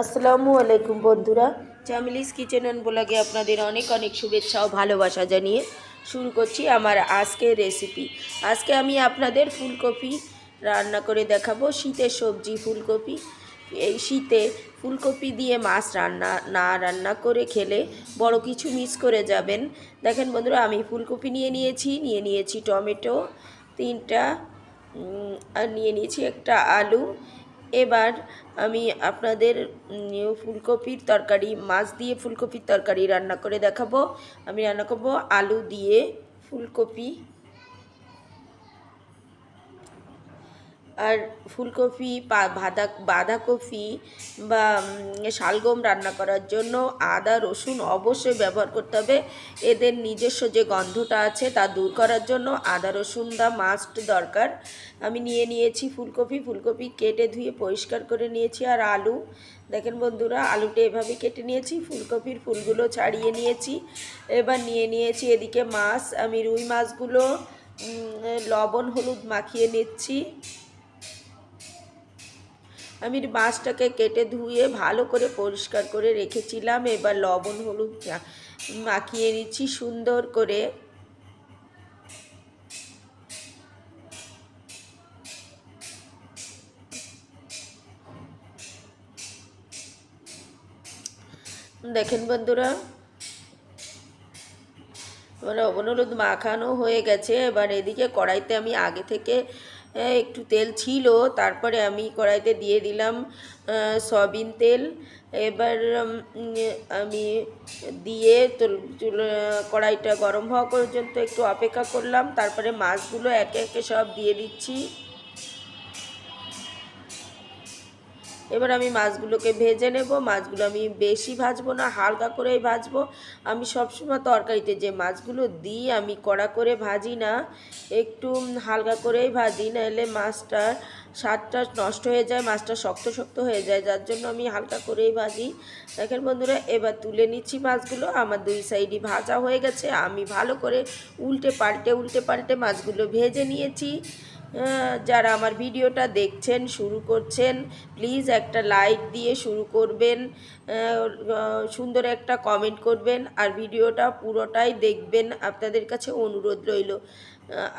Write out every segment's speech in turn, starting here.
আসসালামু আলাইকুম বন্ধুরা। চামিলিস কিচেন অ্যান্ড ব্লগে আপনাদের অনেক অনেক শুভেচ্ছা ও ভালোবাসা জানিয়ে শুরু করছি আমার আজকের রেসিপি আজকে আমি আপনাদের ফুলকপি রান্না করে দেখাবো। শীতের সবজি ফুলকপি। এই শীতে ফুলকপি দিয়ে মাছ রান্না, না রান্না করে খেলে বড় কিছু মিস করে যাবেন। দেখেন বন্ধুরা, আমি ফুলকপি নিয়ে নিয়েছি নিয়ে নিয়েছি টমেটো তিনটা আর নিয়ে নিয়েছি একটা আলু এবার আমি আপনাদের ফুলকপির তরকারি, মাছ দিয়ে ফুলকপির তরকারি রান্না করে দেখাবো। আমি রান্না করব আলু দিয়ে ফুলকপি। আর ফুলকপি বাঁধা, বাঁধাকপি বা শালগম রান্না করার জন্য আদা, রসুন অবশ্যই ব্যবহার করতে হবে। এদের নিজস্ব যে গন্ধটা আছে তা দূর করার জন্য আদা রসুনটা মাস্ট দরকার। আমি নিয়ে নিয়েছি ফুলকপি ফুলকপি কেটে ধুয়ে পরিষ্কার করে নিয়েছি। আর আলু, দেখেন বন্ধুরা, আলুটা এভাবে কেটে নিয়েছি, ফুলকপির ফুলগুলো ছাড়িয়ে নিয়েছি। এবার নিয়ে নিয়েছি এদিকে মাছ, আমি রুই মাছগুলো লবণ, হলুদ মাখিয়ে নিচ্ছি। আমি মাছটাকে কেটে ধুয়ে ভালো করে পরিষ্কার করে রেখেছিলাম। এবার লবণ, হলুদ মাখিয়ে নিচ্ছি সুন্দর করে। দেখেন বন্ধুরা এবার লবণ, হলুদ মাখানো হয়ে গেছে। এবার এদিকে কড়াইতে আমি আগে থেকে একটু তেল ছিল, তারপরে আমি কড়াইতে দিয়ে দিলাম সয়াবিন তেল। এবার আমি দিয়ে কড়াইটা গরম হওয়া পর্যন্ত একটু অপেক্ষা করলাম, তারপরে মাছগুলো একে একে সব দিয়ে দিচ্ছি। এবার আমি মাছগুলোকে ভেজে নেব। মাছগুলো আমি বেশি ভাজবো না, হালকা করেই ভাজবো। আমি সবসময় তরকারিতে যে মাছগুলো দিই, আমি কড়া করে ভাজি না। একটু হালকা করেই ভাজি, নাহলে মাছটার স্বাদটা নষ্ট হয়ে যায়, মাছটা শক্ত শক্ত হয়ে যায়। যার জন্য আমি হালকা করেই ভাজি। দেখেন বন্ধুরা, এবার তুলে নিচ্ছি মাছগুলো। আমার দুই সাইডই ভাজা হয়ে গেছে। আমি ভালো করে উল্টে পাল্টে উল্টে পাল্টে মাছগুলো ভেজে নিয়েছি। যারা আমার ভিডিওটা দেখছেন, শুরু করছেন প্লিজ একটা লাইক দিয়ে শুরু করবেন সুন্দর একটা কমেন্ট করবেন, আর ভিডিওটা পুরোটাই দেখবেন, আপনাদের কাছে অনুরোধ রইল।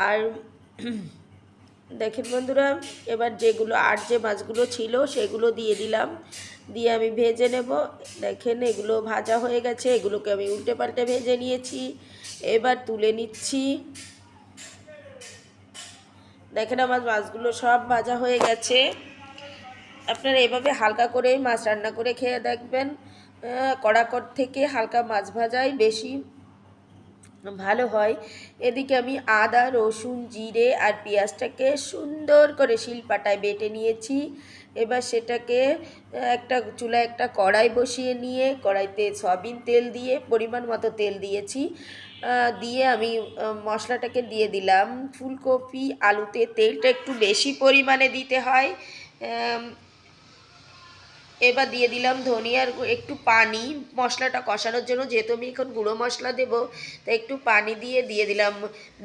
আর দেখেন বন্ধুরা, এবার যেগুলো, আর যে মাছগুলো ছিল, সেগুলো দিয়ে দিলাম। দিয়ে আমি ভেজে নেব। দেখেন, এগুলো ভাজা হয়ে গেছে, এগুলোকে আমি উল্টে পাল্টে ভেজে নিয়েছি। এবার তুলে নিচ্ছি। দেখেন আমার মাছগুলো সব ভাজা হয়ে গেছে। আপনারা এভাবে হালকা করে মাছ রান্না করে খেয়ে দেখবেন কড়াকর থেকে হালকা মাছ ভাজাই বেশি ভালো হয়। এদিকে আমি আদা, রসুন, জিরে আর পেঁয়াজটাকে সুন্দর করে শিলপাটায় বেটে নিয়েছি। এবার সেটাকে একটা চুলা একটা কড়াই বসিয়ে নিয়ে, কড়াইতে সয়াবিন তেল দিয়ে, পরিমাণ মতো তেল দিয়েছি। দিয়ে আমি মশলাটাকে দিয়ে দিলাম। ফুলকপি, আলুতে তেলটা একটু বেশি পরিমাণে দিতে হয়। এবার দিয়ে দিলাম ধনিয়ার একটু পানি। মশলাটা কষানোর জন্য যেহেতু আমি এখন গুঁড়ো মশলা দেবো, তাই একটু পানি দিয়ে দিয়ে দিলাম।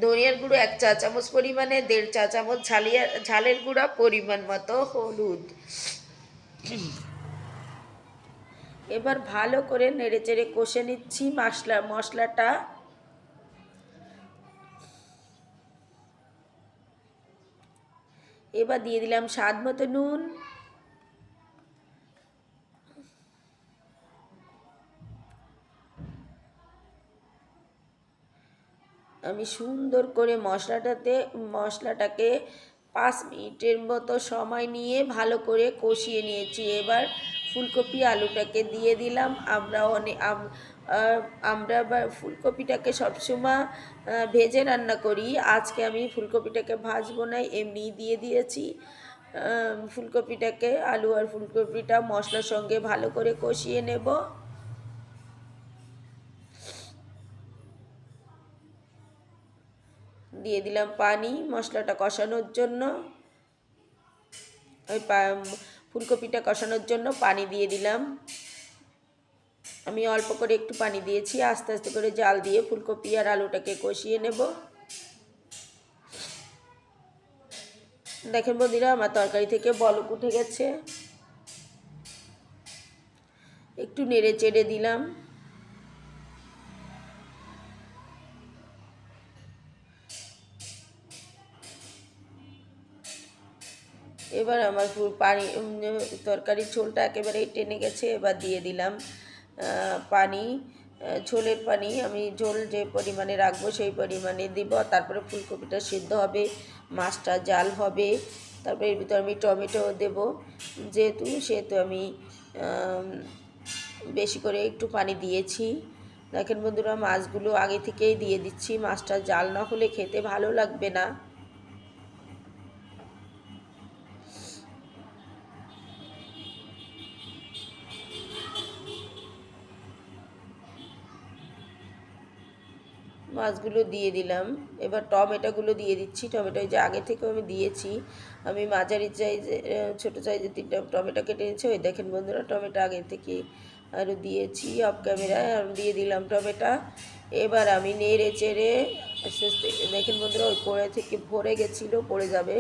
ধনিয়ার গুঁড়ো এক চা চামচ পরিমাণে, দেড় চা চামচ ঝালিয়া ঝালের গুঁড়া পরিমাণ মতো হলুদ। এবার ভালো করে নেড়ে চেড়ে কষে নিচ্ছি মশলা, মশলাটা। এবার দিয়ে দিলাম স্বাদ মতো নুন। আমি সুন্দর করে মশলাটাতে, মশলাটাকে পাঁচ মিনিটের মতো সময় নিয়ে ভালো করে কষিয়ে নিয়েছি। এবার ফুলকপি আলুটাকে দিয়ে দিলাম। আমরা অনেক আমরা ফুলকপিটাকে সবসময় ভেজে রান্না করি। আজকে আমি ফুলকপিটাকে ভাজবো না এমনি দিয়ে দিয়েছি। ফুলকপিটাকে, আলু আর ফুলকপিটা মশলার সঙ্গে ভালো করে কষিয়ে নেব। দিয়ে দিলাম পানি, মশলাটা কষানোর জন্য। ওই ফুলকপিটা কষানোর জন্য পানি দিয়ে দিলাম। আমি অল্প করে একটু পানি দিয়েছি, আস্তে আস্তে করে জাল দিয়ে ফুলকপি আর আলুটাকে কষিয়ে নেব। দেখেন বন্ধুরা, আমার তরকারি থেকে বলক উঠে গেছে। একটু নেড়ে চেড়ে দিলাম। এবার আমার পানি তরকারির ঝোলটা একেবারে টেনে গেছে, এবার দিয়ে দিলাম পানি ঝোলের পানি, আমি ঝোল যে পরিমাণে রাখব সেই পরিমাণে দিব, তারপরে ফুলকপিটা সিদ্ধ হবে, মাছটা জাল হবে, তারপরে এর ভিতরে আমি টমেটো দেব, যেহেতু সেহেতু আমি, বেশি করে একটু পানি দিয়েছি। দেখেন বন্ধুরা, মাছগুলো আগে থেকেই দিয়ে দিচ্ছি, মাছটা জাল না হলে খেতে ভালো লাগবে না। মাছগুলো দিয়ে দিলাম। এবার টমেটোগুলো দিয়ে দিচ্ছি। টমেটো এই যে আগে থেকে আমি দিয়েছি। আমি মাঝারি সাইজে ছোটো সাইজে তিনটা টমেটো কেটে নিয়েছি। ওই দেখেন বন্ধুরা টমেটো আগে থেকে আরও দিয়েছি অফ ক্যামেরায় আর দিয়ে দিলাম টমেটো এবার আমি নেড়ে চেড়ে, আস্তে আস্তে, দেখেন বন্ধুরা, ওই কড়াই থেকে ভরে গেছিল, পড়ে যাবে।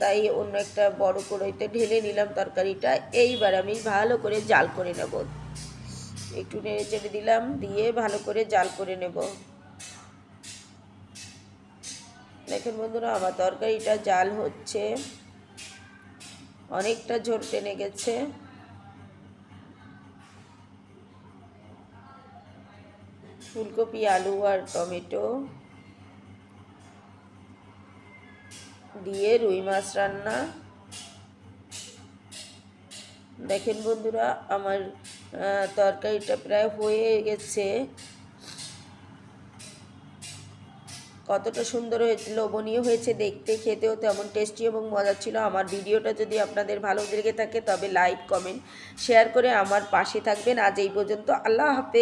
তাই অন্য একটা বড় কড়াইতে ঢেলে নিলাম তরকারিটা। এইবার আমি ভালো করে জাল করে নেব। একটু নেড়ে চেড়ে দিলাম, দিয়ে ভালো করে জাল করে নেব। দেখেন বন্ধুরা, আমার তরকারিটা জাল হচ্ছে। অনেকটা ঝোল টেনে গেছে। ফুলকপি, আলু আর টমেটো দিয়ে রুই মাছ রান্না। দেখেন বন্ধুরা, আমার তরকারিটা প্রায় হয়ে গেছে। কতটা সুন্দর হয়েছে, লোভনীয় হয়েছে দেখতে, খেতেও তেমন টেস্টি এবং মজা ছিল। আমার ভিডিওটা যদি আপনাদের ভালো লেগে থাকে তবে লাইক কমেন্ট শেয়ার করে আমার পাশে থাকবেন। আজ এই পর্যন্ত, আল্লাহ হাফেজ।